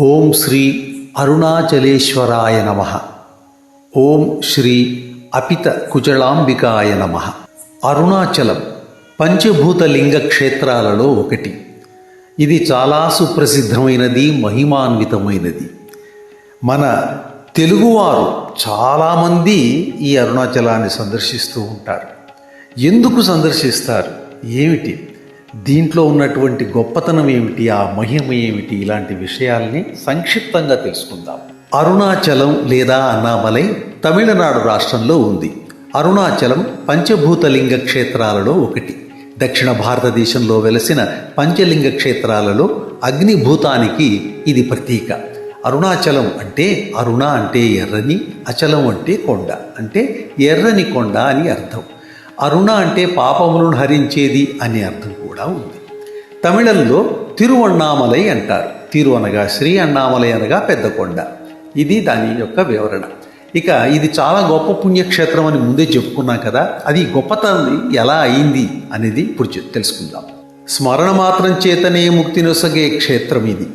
ఓం శ్రీ అరుణాచలేశ్వరాయ నమ. ఓం శ్రీ అపిత కుజళాంబికాయ నమ. అరుణాచలం పంచభూత లింగ క్షేత్రాలలో ఒకటి. ఇది చాలా సుప్రసిద్ధమైనది మహిమాన్వితమైనది. మన తెలుగువారు చాలామంది ఈ అరుణాచలాన్ని సందర్శిస్తూ ఉంటారు. ఎందుకు సందర్శిస్తారు? ఏమిటి? దీంట్లో ఉన్నటువంటి గొప్పతనం ఏమిటి ఆ మహిమ ఏమిటి ఇలాంటి విషయాల్ని సంక్షిప్తంగా తెలుసుకుందాం. అరుణాచలం లేదా అన్నామలై తమిళనాడు రాష్ట్రంలో ఉంది. అరుణాచలం పంచభూతలింగ క్షేత్రాలలో ఒకటి. దక్షిణ భారతదేశంలో వెలసిన పంచలింగ క్షేత్రాలలో అగ్నిభూతానికి ఇది ప్రతీక. అరుణాచలం అంటే అరుణ అంటే ఎర్రని అచలం అంటే కొండ. అంటే ఎర్రని కొండ అని అర్థం. అరుణ అంటే పాపములను హరించేది అని అర్థం. కూడా ఉంది. తమిళంలో తిరువണ്ണామలై అంటారు. తిరు అనగా శ్రీ అన్నామలై అనగా పెద్ద కొండ. ఇది దాని యొక్క వివరణ. ఇక ఇది చాలా గొప్ప పుణ్యక్షేత్రం అని ముందే చెప్పుకున్నాం కదా అది గొప్పతనం ఎలా అయింది అనేది ఇప్పుడు తెలుసుకుందాం. స్మరణ మాత్రం చేతనే ముక్తి నొసగే క్షేత్రం ఇది.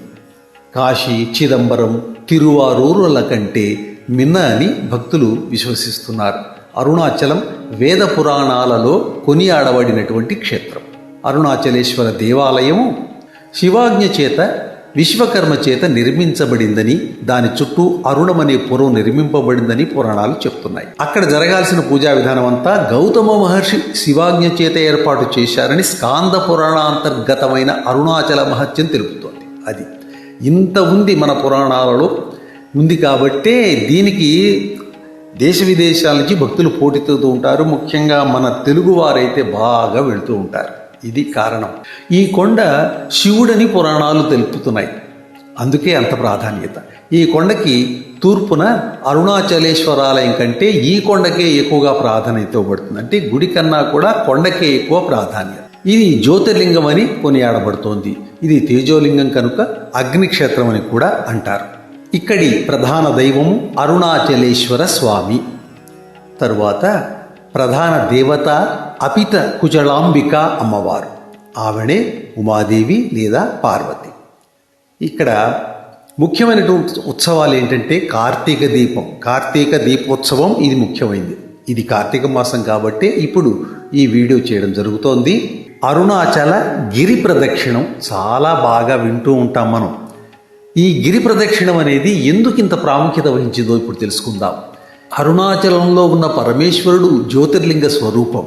కాశీ చిదంబరం తిరువారూరుల కంటే మిన్న అని భక్తులు విశ్వసిస్తున్నారు. అరుణాచలం వేద పురాణాలలో కొనియాడబడినటువంటి క్షేత్రం. అరుణాచలేశ్వర దేవాలయము శివాజ్ఞ చేత విశ్వకర్మ చేత నిర్మించబడిందని దాని చుట్టూ అరుణమనే పురం నిర్మింపబడిందని పురాణాలు చెప్తున్నాయి. అక్కడ జరగాల్సిన పూజా విధానం అంతా గౌతమ మహర్షి శివాజ్ఞ చేత ఏర్పాటు చేశారని స్కాంద పురాణాంతర్గతమైన అరుణాచల మహత్యం తెలుపుతోంది. అది ఇంత ఉంది మన పురాణాలలో. ఉంది కాబట్టే దీనికి దేశ విదేశాల నుంచి భక్తులు పోటీతూ ఉంటారు. ముఖ్యంగా మన తెలుగు వారైతే బాగా వెళుతూ ఉంటారు. ఇది కారణం. ఈ కొండ శివుడని పురాణాలు తెలుపుతున్నాయి. అందుకే అంత ప్రాధాన్యత. ఈ కొండకి తూర్పున అరుణాచలేశ్వరాలయం కంటే ఈ కొండకే ఎక్కువగా ప్రాధాన్యత ఇవ్వబడుతుంది. అంటే గుడి కన్నా కూడా కొండకే ఎక్కువ ప్రాధాన్యత. ఇది జ్యోతిర్లింగం అని కొనియాడబడుతోంది. ఇది తేజోలింగం కనుక అగ్నిక్షేత్రం అని కూడా అంటారు. ఇక్కడి ప్రధాన దైవము అరుణాచలేశ్వర స్వామి. తరువాత ప్రధాన దేవత అపిత కుచలాంబిక అమ్మవారు. ఆవిడే ఉమాదేవి లేదా పార్వతి. ఇక్కడ ముఖ్యమైనటువంటి ఉత్సవాలు ఏంటంటే కార్తీక దీపం. కార్తీక దీపోత్సవం ఇది ముఖ్యమైనది ఇది కార్తీక మాసం కాబట్టి ఇప్పుడు ఈ వీడియో చేయడం జరుగుతోంది. అరుణాచల గిరి ప్రదక్షిణం చాలా బాగా వింటూ ఉంటాం మనం. ఈ గిరి ప్రదక్షిణం అనేది ఎందుకు ఇంత ప్రాముఖ్యత వహించిందో ఇప్పుడు తెలుసుకుందాం. అరుణాచలంలో ఉన్న పరమేశ్వరుడు జ్యోతిర్లింగ స్వరూపం.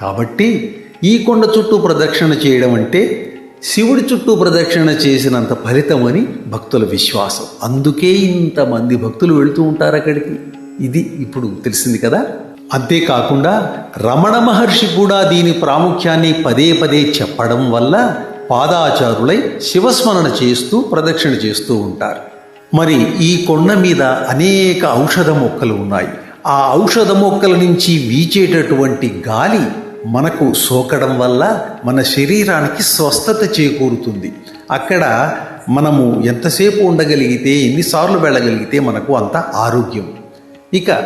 కాబట్టి ఈ కొండ చుట్టూ ప్రదక్షిణ చేయడం అంటే శివుడి చుట్టూ ప్రదక్షిణ చేసినంత ఫలితం అని భక్తుల విశ్వాసం. అందుకే ఇంతమంది భక్తులు వెళుతూ ఉంటారు అక్కడికి. ఇది ఇప్పుడు తెలిసింది కదా? అంతేకాకుండా రమణ మహర్షి కూడా దీని ప్రాముఖ్యాన్ని పదే పదే చెప్పడం వల్ల పాదాచారులై శివస్మరణ చేస్తూ ప్రదక్షిణ చేస్తూ ఉంటారు. మరి ఈ కొండ మీద అనేక ఔషధ మొక్కలు ఉన్నాయి. ఆ ఔషధ మొక్కల నుంచి వీచేటటువంటి గాలి మనకు సోకడం వల్ల మన శరీరానికి స్వస్థత చేకూరుతుంది. అక్కడ మనము ఎంతసేపు ఉండగలిగితే ఎన్నిసార్లు వెళ్ళగలిగితే మనకు అంత ఆరోగ్యం. ఇక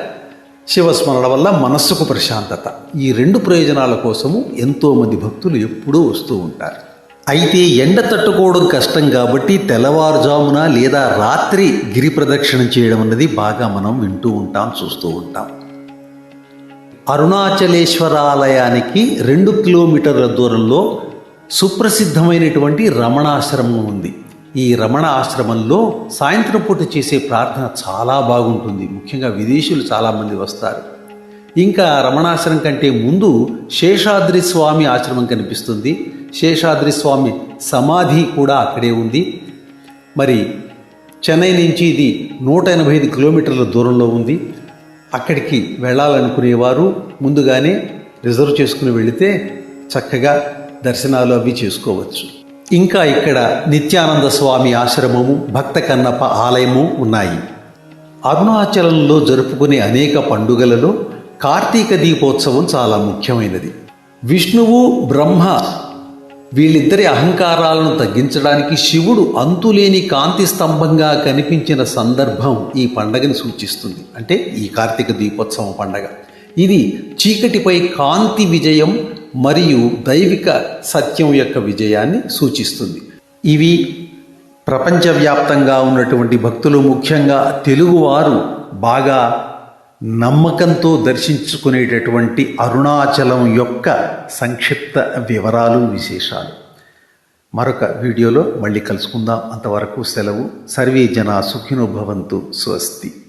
శివస్మరణ వల్ల మనస్సుకు ప్రశాంతత. ఈ రెండు ప్రయోజనాల కోసము ఎంతోమంది భక్తులు ఎప్పుడూ వస్తూ ఉంటారు. అయితే ఎండ తట్టుకోవడం కష్టం కాబట్టి తెల్లవారుజామున లేదా రాత్రి గిరి ప్రదక్షిణ చేయడం అన్నది బాగా మనం వింటూ ఉంటాం చూస్తూ ఉంటాం. అరుణాచలేశ్వరాలయానికి రెండు కిలోమీటర్ల దూరంలో సుప్రసిద్ధమైనటువంటి రమణాశ్రమం ఉంది. ఈ రమణ ఆశ్రమంలో సాయంత్రం పూట చేసే ప్రార్థన చాలా బాగుంటుంది. ముఖ్యంగా విదేశీయులు చాలామంది వస్తారు. ఇంకా రమణాశ్రమం కంటే ముందు శేషాద్రి స్వామి ఆశ్రమం కనిపిస్తుంది. శేషాద్రి స్వామి సమాధి కూడా అక్కడే ఉంది. మరి చెన్నై నుంచి ఇది నూట ఎనభై ఐదు కిలోమీటర్ల దూరంలో ఉంది. అక్కడికి వెళ్ళాలనుకునేవారు ముందుగానే రిజర్వ్ చేసుకుని వెళితే చక్కగా దర్శనాలు అవి చేసుకోవచ్చు. ఇంకా ఇక్కడ నిత్యానంద స్వామి ఆశ్రమము భక్త కన్నప్ప ఆలయము ఉన్నాయి. అరుణాచలంలో జరుపుకునే అనేక పండుగలలో కార్తీక దీపోత్సవం చాలా ముఖ్యమైనది. విష్ణువు బ్రహ్మ వీళ్ళిద్దరి అహంకారాలను తగ్గించడానికి శివుడు అంతులేని కాంతి స్తంభంగా కనిపించిన సందర్భం ఈ పండగని సూచిస్తుంది. అంటే ఈ కార్తీక దీపోత్సవం పండగ. ఇది చీకటిపై కాంతి విజయం మరియు దైవిక సత్యం యొక్క విజయాన్ని సూచిస్తుంది. ఇవి ప్రపంచవ్యాప్తంగా ఉన్నటువంటి భక్తులు ముఖ్యంగా తెలుగువారు బాగా నమ్మకంతో దర్శించుకునేటటువంటి అరుణాచలం యొక్క సంక్షిప్త వివరాలు విశేషాలు. మరొక వీడియోలో మళ్ళీ కలుసుకుందాం. అంతవరకు సెలవు. సర్వే జన సుఖినోభవంతు స్వస్తి.